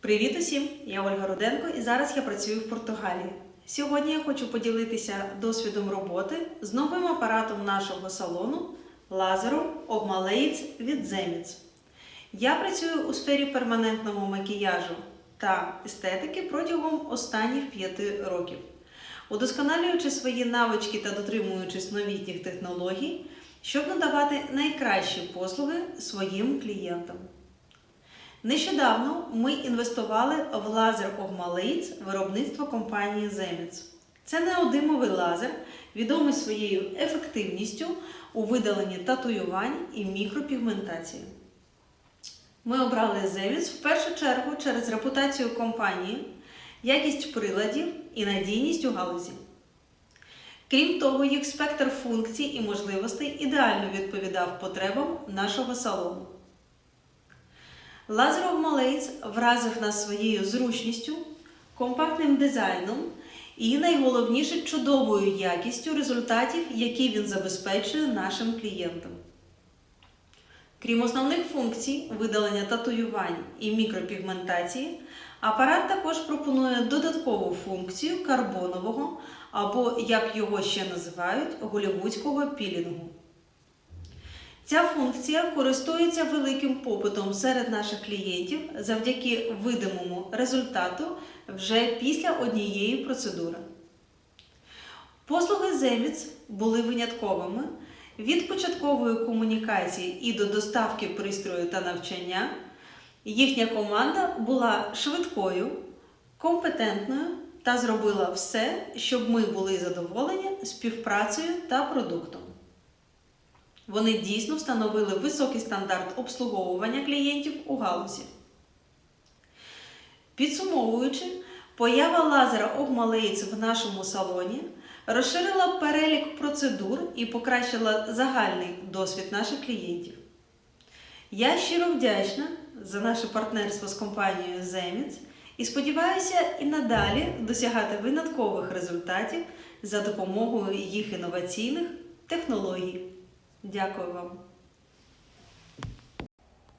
Привіт усім! Я Ольга Руденко і зараз я працюю в Португалії. Сьогодні я хочу поділитися досвідом роботи з новим апаратом нашого салону лазером Обмалеїць від Zemits. Я працюю у сфері перманентного макіяжу та естетики протягом останніх п'яти років, удосконалюючи свої навички та дотримуючись новітніх технологій, щоб надавати найкращі послуги своїм клієнтам. Нещодавно ми інвестували в лазер Огмалеїц виробництва компанії Zemits. Це неодимовий лазер, відомий своєю ефективністю у видаленні татуювань і мікропігментації. Ми обрали Zemits в першу чергу через репутацію компанії, якість приладів і надійність у галузі. Крім того, їх спектр функцій і можливостей ідеально відповідав потребам нашого салону. Лазеров Малець вразив нас своєю зручністю, компактним дизайном і найголовніше чудовою якістю результатів, які він забезпечує нашим клієнтам. Крім основних функцій видалення татуювань і мікропігментації, апарат також пропонує додаткову функцію карбонового або, як його ще називають, голівудського пілінгу. Ця функція користується великим попитом серед наших клієнтів завдяки видимому результату вже після однієї процедури. Послуги Zemits були винятковими від початкової комунікації і до доставки пристрою та навчання. Їхня команда була швидкою, компетентною та зробила все, щоб ми були задоволені співпрацею та продуктом. Вони дійсно встановили високий стандарт обслуговування клієнтів у галузі. Підсумовуючи, поява лазера Огмалеїц в нашому салоні розширила перелік процедур і покращила загальний досвід наших клієнтів. Я щиро вдячна за наше партнерство з компанією Zemits і сподіваюся і надалі досягати виняткових результатів за допомогою їх інноваційних технологій. Дякую вам!